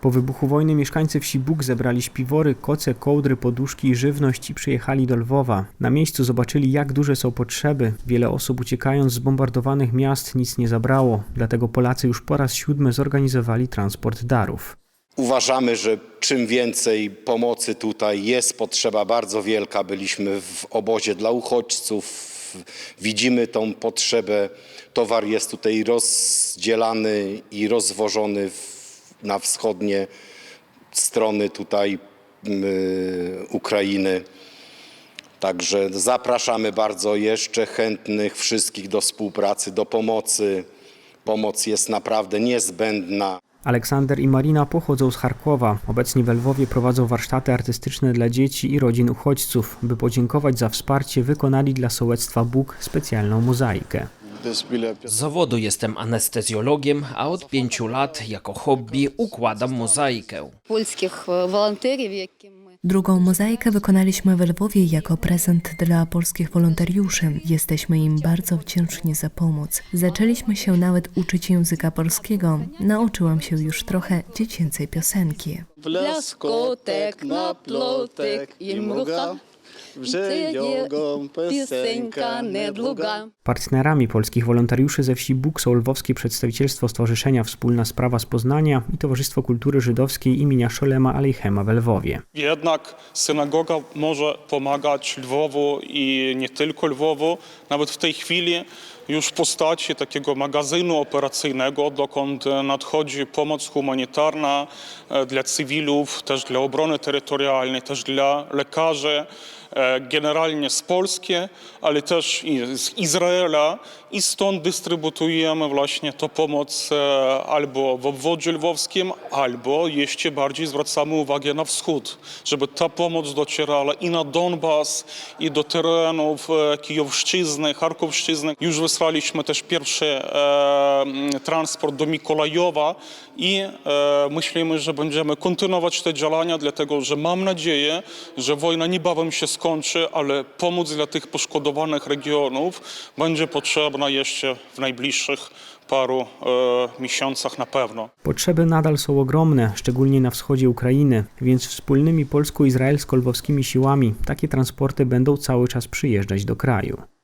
Po wybuchu wojny mieszkańcy wsi Bóg zebrali śpiwory, koce, kołdry, poduszki i żywność i przyjechali do Lwowa. Na miejscu zobaczyli, jak duże są potrzeby. Wiele osób uciekając z bombardowanych miast nic nie zabrało, dlatego Polacy już po raz siódmy zorganizowali transport darów. Uważamy, że czym więcej pomocy tutaj jest potrzeba bardzo wielka. Byliśmy w obozie dla uchodźców, widzimy tą potrzebę. Towar jest tutaj rozdzielany i rozwożony w, na wschodnie strony tutaj y, Ukrainy. Także zapraszamy bardzo jeszcze chętnych wszystkich do współpracy, do pomocy. Pomoc jest naprawdę niezbędna. Aleksander i Marina pochodzą z Charkowa. Obecnie we Lwowie prowadzą warsztaty artystyczne dla dzieci i rodzin uchodźców. By podziękować za wsparcie, wykonali dla sołectwa Bóg specjalną mozaikę. Z zawodu jestem anestezjologiem, a od pięciu lat jako hobby układam mozaikę. Polskich Drugą mozaikę wykonaliśmy w Lwowie jako prezent dla polskich wolontariuszy. Jesteśmy im bardzo wdzięczni za pomoc. Zaczęliśmy się nawet uczyć języka polskiego. Nauczyłam się już trochę dziecięcej piosenki. Blaskotek na plotek i mrucha Partnerami polskich wolontariuszy ze wsi Buk są Lwowskie Przedstawicielstwo Stowarzyszenia Wspólna Sprawa z Poznania i Towarzystwo Kultury Żydowskiej imienia Szolema Alejchema we Lwowie. Jednak synagoga może pomagać Lwowu i nie tylko Lwowu. Nawet w tej chwili już w postaci takiego magazynu operacyjnego, dokąd e, nadchodzi pomoc humanitarna e, dla cywilów, też dla obrony terytorialnej, też dla lekarzy, e, generalnie z Polski, ale też z Izraela i stąd dystrybuujemy właśnie tę pomoc albo w obwodzie lwowskim, albo jeszcze bardziej zwracamy uwagę na wschód, żeby ta pomoc docierała i na Donbas, i do terenów Kijowszczyzny, Charkowszczyzny. Już wysłaliśmy też pierwszy e, transport do Mikołajowa i e, myślimy, że będziemy kontynuować te działania, dlatego że mam nadzieję, że wojna niebawem się skończy, ale pomoc dla tych poszkodowanych regionów będzie potrzebna jeszcze w najbliższych paru e, miesiącach na pewno. Potrzeby nadal są ogromne, szczególnie na wschodzie Ukrainy, więc wspólnymi polsko-izraelsko-lwowskimi siłami takie transporty będą cały czas przyjeżdżać do kraju.